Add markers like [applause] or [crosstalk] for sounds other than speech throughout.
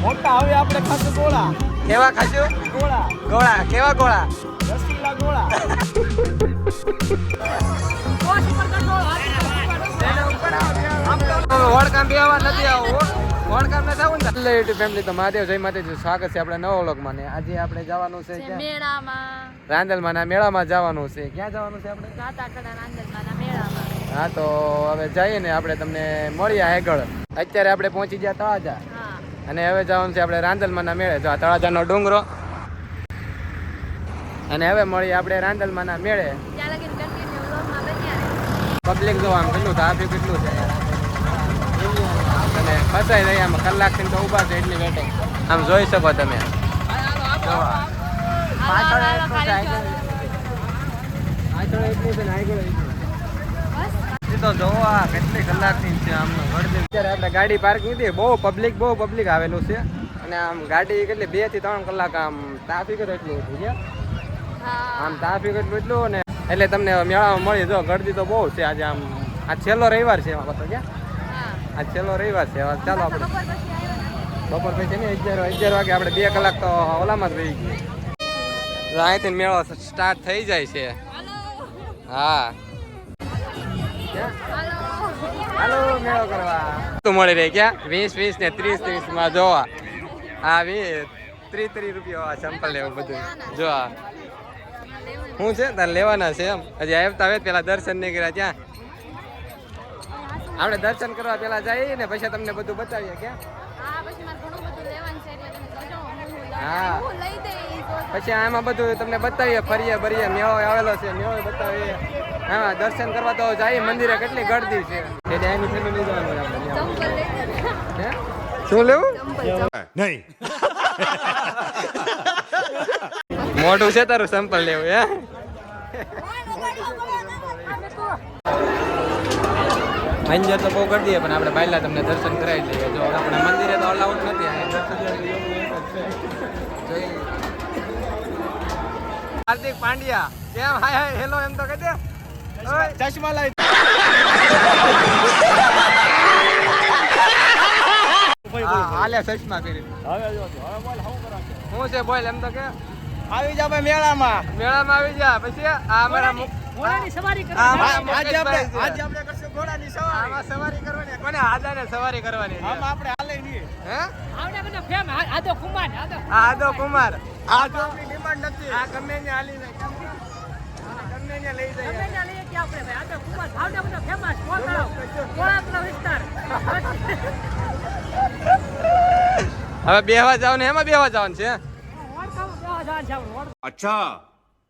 મોટા હવે આપણે ખાશું ગોળા. કેવા ખાશું? ગોળા. ગોળા. કેવા ગોળા? રસીલા ગોળા. આવવા નથી આવું આવું ને? એટલે યુટ્યુબ ફેમિલી તો મહાદેવ જય માતાજી સ્વાગત છે આપણે નવા વ્લોગમાં ને. આજે આપણે જવાનું છે મેળામાં. રાંદલમાં ના મેળામાં જવાનું છે. ક્યાં જવાનું છે આપણે? ગાતાકડા રાંદલમાંના મેળામાં. હા તો હવે જઈએ ને આપણે તમને મળીએ આગળ. અત્યારે આપણે પહોંચી ગયા તળાજા. અને હવે જવાનું છે આપણે રાંદલમાં ના મેળે. જો આ તળાજાનો ડુંગરો. અને હવે મળીએ આપણે રાંદલમાં ના મેળે પબ્લિક જો આમ કેટલું ટ્રાફિક કેટલું છે? ફસાઈ રહી આમ કલાકથી તો ઊભા છે એટલી વેટિંગ. આમ જોઈ શકો તમે. તો જોવો આ કેટલી કલાકની છે આમ આપણે ગાડી પાર્કિંગ હતી બહુ પબ્લિક બહુ પબ્લિક આવેલું છે. અને આમ ગાડી કેટલી બેથી ત્રણ કલાક આમ ટ્રાફિક જ એટલું હતું આમ ટ્રાફિક એટલું એટલું ને એટલે તમને મેળામાં મળી જો ગળદી તો બહુ છે આજે આમ. આ છેલ્લો રવિવાર છે એમાં પાછો ક્યાં આ છેલ્લો રવિવાર છે ચાલો આપણે બપોર પછી નહીં, અગિયાર અગિયાર વાગે આપણે બે કલાક તો ઓલામાં જ રહી ગઈ. અહીંથી મેળો સ્ટાર્ટ થઈ જાય છે. હા. હાલો, મેળો કરવા. તું મળી રહી ક્યાં વીસ વીસ ને ત્રીસ ત્રીસ જોવા. હા વીસ ત્રીસ ત્રીસ રૂપિયા સેમ્પલ લેવું બધું. જોવા. શું છે? તારે લેવાના છે એમ? હજી આવતા આવે પેલા દર્શન નહીં કર્યા ત્યાં. આપણે દર્શન કરવા પેલા જઈએ ને પછી તમને બધું બતાવીએ ક્યાં હા પછી મારે ઘણું બધું લેવાનું છે એટલે તમે કહેજો હું હું લઈ હા. હું લઈ દઈશ. પછી આમાં બધું તમને બતાવીએ ફરીએ ભરીએ મેળો આવેલો છે મેળો બતાવીએ. હા દર્શન કરવા તો જઈએ. મંદિરે કેટલી ગળદી છે. એટલે એની ફેમિલી? શું લેવું? નહીં. મોઢું છે તારું સેમ્પલ લેવું હે? અંજર તો બહુ કરી દઈએ પણ આપણે બાયલા તમને દર્શન કરાવી દઈએ. જો આપણે મંદિરે તો અલાઉડ નથી આ દર્શન હાર્દિક પાંડ્યા કેમ? હાય હાય હેલો એમ તો કહી દે. ચશ્મા લાવી. હાલે જો કરો? છો? બોલ એમ તો કે. આવી ભાઈ મેળામાં. મેળામાં આવી જા પછી આ અમારા સવારી આજે આપણે આજે આપણે ઘોડાની સવારી. આમાં સવારી કરવાની. કોને આદાને સવારી કરવાની આમ આપણે હાલે નહીં. હે? આવડે મને ફેમ. આદો કુમાર આદો કુમાર. આ તો આપણી ડિમાન્ડ નથી. આ ગમે ને હાલી જાય. ગમે ને લઈ જાય. ગમે ને લઈએ કે આપણે ભાઈ. આદો કુમાર ભાવડે મને ફેમસ કોળાવ કોળાવનો વિસ્તાર. હવે બેવા જાવ ને એમાં બેહવા જવાનું છે? અચ્છા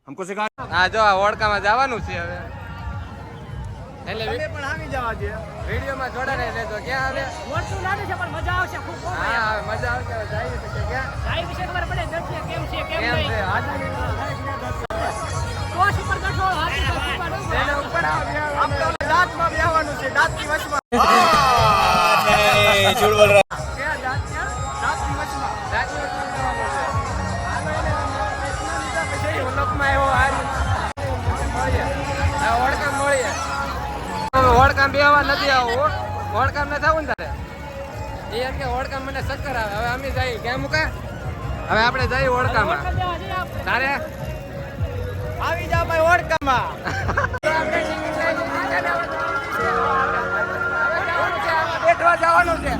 હમકો સિખા હા જો આ ઓળકામાં જવાનું છે હવે. એટલે તમે પણ આવી જવા દે વિડીયોમાં જોડાને લેજો ક્યાં આવે? મોટું લાગે છે પણ મજા આવશે ખૂબ હા આવે. મજા આવશે જાય છે તો કે ક્યાં? જાય વિશે ખબર પડે દર્શન કેમ છે કેમ કેમ છે? આજે કોશ ઉપર કશો હાથી ઉપર ઉપર આપણે દાંતમાં બેહવાનું છે દાંતની વચમાં. ઓળખામ બેહવા નથી આવું ઓળખામ ને થવું ને તારે? એ એમ કે ઓળખામ મને ચક્કર આવે. હવે અમે જઈએ. કેમ મુકા? હવે આપણે જઈએ ઓળખામાં તારે? આવી જા ભાઈ ઓળખામાં બેઠવા જવાનું છે.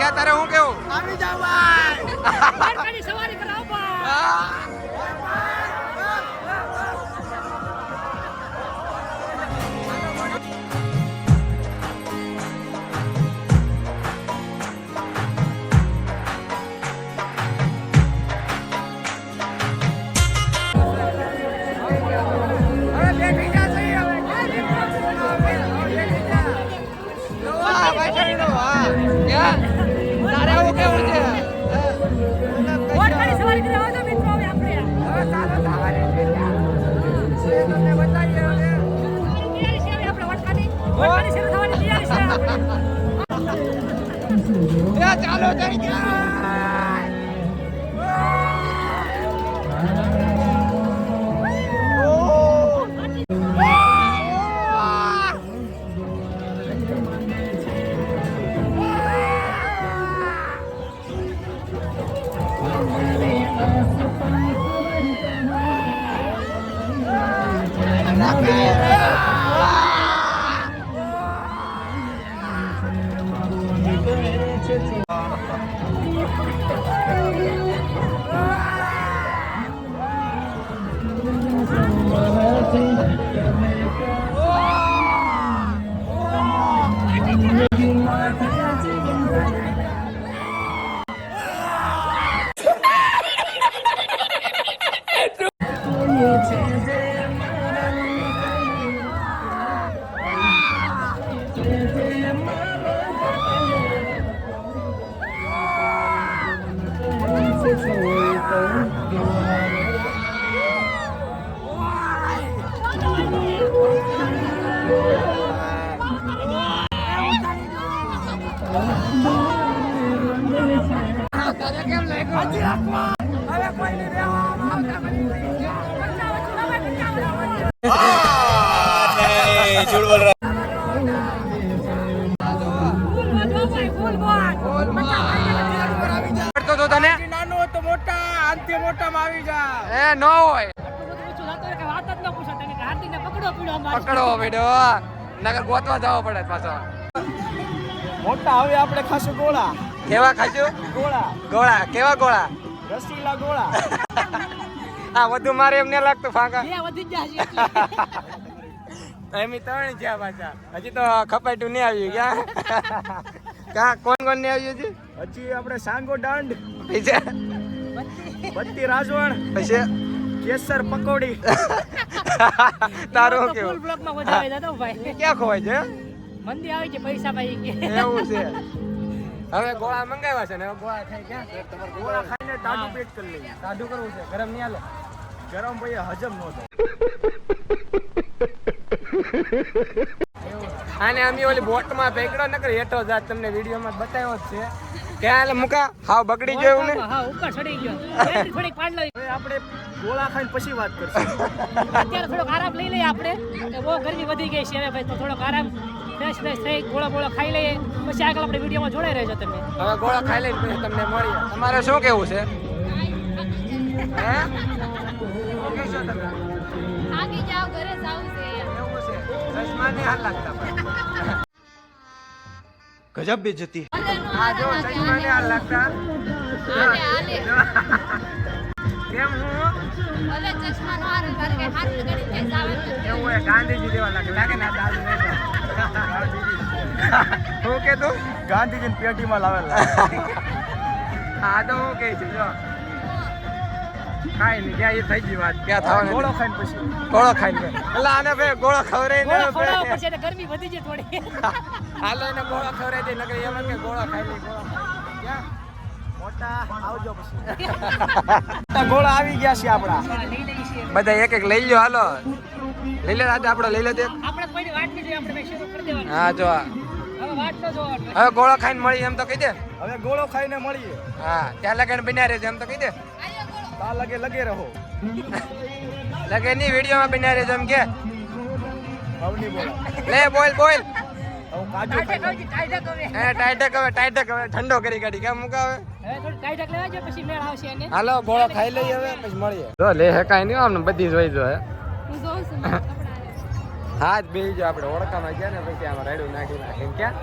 ગયા તારે? હું કેવું? આવી જા ભાઈ. સવારી કરાવો હવે ચાલુ થઈ ગયા તને નાનો તો મોટા આનથી મોટામાં આવી જા એ ન હોય પકડો પીડો નગર ગોતવા જવો પડે પાછો. મોટા હવે આપણે ખાસું ગોળા. કેવા ખાશું ગોળા. ગોળા. કેવા ગોળા? રસીલા ગોળા. [laughs] આ વધુ મારે એમ ન લાગતું ફાંકા. એમ ત્રણ છે પાછા. હજી તો ખપાટું નહીં આવ્યું ક્યાં? [laughs] ક્યાં? કોણ કોણ નહીં આવ્યું છે હજી આપણે સાંગો દાંડ પછી? બત્તી રાજવણ પછી? કેસર પકોડી. [laughs] તારું ફૂલ કેવું? ક્યાં ખોવાય છે? મંદી આવી છે પૈસા ભાઈ એવું છે. હવે ગોળા મંગાવ્યા છે ને હવે ગોળા ખાઈ ક્યાં ગોળા ખાઈને ટાઢું પેટ કરી લઈએ. સાદું કરવું છે. ગરમ નહીં હાલે. ગરમ ભાઈ હજમ ન થાય. અને અમે ઓલી બોટમાં ભેગડો નકર હેઠો જાત તમને વિડીયોમાં બતાવ્યો જ છે. ક્યાં મુકા? હાવ બગડી ગયો એવું ને? હા ઉપર ચડી ગયો. થોડીક પાડ લઈ હવે આપણે ગોળા ખાઈને પછી વાત કરશું. અત્યારે થોડોક આરામ લઈ લઈએ આપણે. બહુ ગરમી વધી ગઈ છે હવે ભાઈ તો થોડોક આરામ ફ્રેશ ફ્રેશ થઈ ગોળા ગોળા ખાઈ લઈએ. પછી આગળ આપણે વિડીયોમાં જોડાઈ રહેજો તમે. હવે ગોળા ખાઈ લઈને પછી તમને મળીએ. તમારે શું કેવું છે? એવું છે. ગજબ બેજતી. જતી હાલ લાગતા. ગાંધીજી જેવા લાગે. લાગે ના હું કે તું? ગાંધીજીની પેટીમાં લાવેલા. હા તો હું કહે છે જો. કાંઈ નહીં ત્યાં એ થઈ ગઈ વાત. ક્યાં થવાનું ગોળો ખાઈને પછી. ગોળો ખાઈને. એટલે આને ભાઈ ગોળો ખવડાવી ગોળા ખવડાવવા પડશે એટલે ગરમી વધી છે થોડી. હાલો એને ગોળો ખવરાઈ દે નકર એમ કે ગોળો ખાઈ લે ગોળો ક્યાં? મોટા આવજો પછી. ગોળા આવી ગયા છે છીએ. બધા એક એક લઈ લો હાલો. લઈ લે આજે આપણે લઈ લે તે. આપણે કોઈની વાત નહીં આપણે શરૂ કરી દેવાનું. હા જો આ. હવે હવે ગોળો ખાઈને મળી એમ તો કહી દે. હવે ગોળો ખાઈને મળીએ. હા ત્યાં લગન બન્યા રહેજો એમ તો કહી દે. ત્યાં લગે લગે રહો. લગે ની વિડીયોમાં બન્યા રહેજો એમ કે. અવની બોલા. લે બોલ બોલ. હું કાજુ ટાઈટક હવે ટાઈટક હવે ઠંડો કરી કાઢી. કેમ મુકાવે? હવે થોડું ટાઈટક લેવા જો પછી મેળ આવશે એને. હાલો ગોળો ખાઈ લઈએ હવે પછી મળીએ. જો લે હેકાય નહીં આમ બધી જોઈ જો હે. હાથ બે જો આપણે ઓળખામાં ગયા ને પછી આમાં રેડું નાખી નાખીને ક્યાં?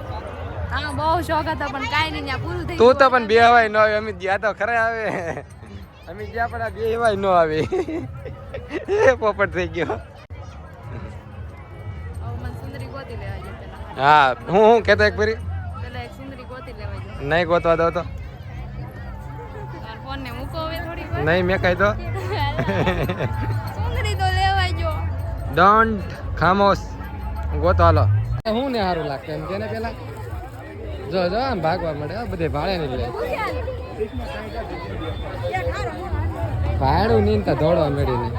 હા બહુ શોખ હતો પણ કાંઈ નહીં પૂરું થઈ તું તો પણ બે હવાય ન આવે અમે ગયા તો ખરા આવે. અમે ગયા પણ આ બે હવાય ન આવે. પોપટ થઈ ગયો. હા હું હું કેતો એક ફરી? નહીં ગોતવા દો તો. નહીં મેં કહી દો. [laughs] તો ડોન્ટ ખામોશ. ગોતો હાલો. હું ને સારું લાગતું એમ કે ને પેલા? જો જો આમ ભાગવા મળે હો, બધે ભાડે નહીં લે. ભાડું નહીં તો દોડવા મેળીને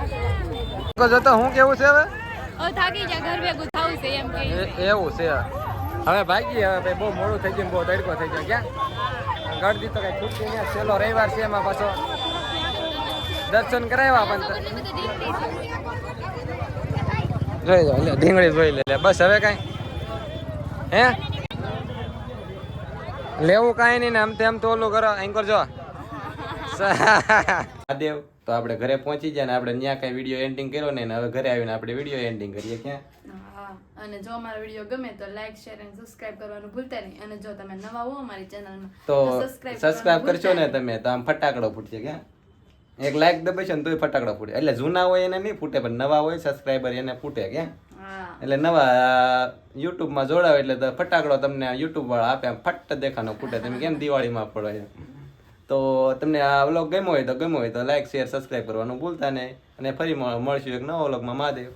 જતો હું કેવું છે હવે? હવે થાકી જા ઘર ભેગું થવું છે એમ કે એ- એવું છે. હવે ભાગી હવે ભાઈ બહુ મોડું થઈ ગયું બહુ તડકો થઈ ગયો. ક્યાં? ગળદી તો કઈ છૂટતી નહીં. છેલ્લો રવિવાર છે એમાં પાછો. દર્શન કરાવ્યા પણ જોઈ લો ઢીંગળી જોઈ લે લે બસ હવે કાંઈ. હે? લેવું કાંઈ નહીં ને આમ તેમ તો ઓલું કરો એન્કર જો [laughs] મહાદેવ તો આપણે ઘરે પહોંચી ગયા ને આપણે ત્યાં કાંઈ વીડિયો એન્ડિંગ કર્યો ને હવે ઘરે આવીને આપણે વીડિયો એન્ડિંગ કરીએ ક્યાં? અને જો અમારો વીડિયો ગમે તો લાઈક શેર અને સબસ્ક્રાઇબ કરવાનું ભૂલતા નહીં. અને જો તમે નવા હો અમારી ચેનલમાં તો સબસ્ક્રાઇબ કરશો ને તમે તો આમ ફટાકડો ફૂટશે ક્યાં? એક લાઈક છે ને તોય ફટાકડો ફૂટે. એટલે જૂના હોય એને નહીં ફૂટે પણ નવા હોય સબસ્ક્રાઈબર એને ફૂટે કે એટલે નવા યુટ્યુબમાં જોડાવે એટલે તો ફટાકડો તમને યુટ્યુબ વાળા આપે ફટ દેખાનો ફૂટે. તમે કેમ દિવાળીમાં પડો એમ? તો તમને આ વ્લોગ ગમ્યો હોય તો ગમ્યો હોય તો લાઈક શેર સબસ્ક્રાઈબ કરવાનું ભૂલતા નહીં. અને ફરી મળ- મળશું એક નવા વ્લોગમાં મહાદેવ.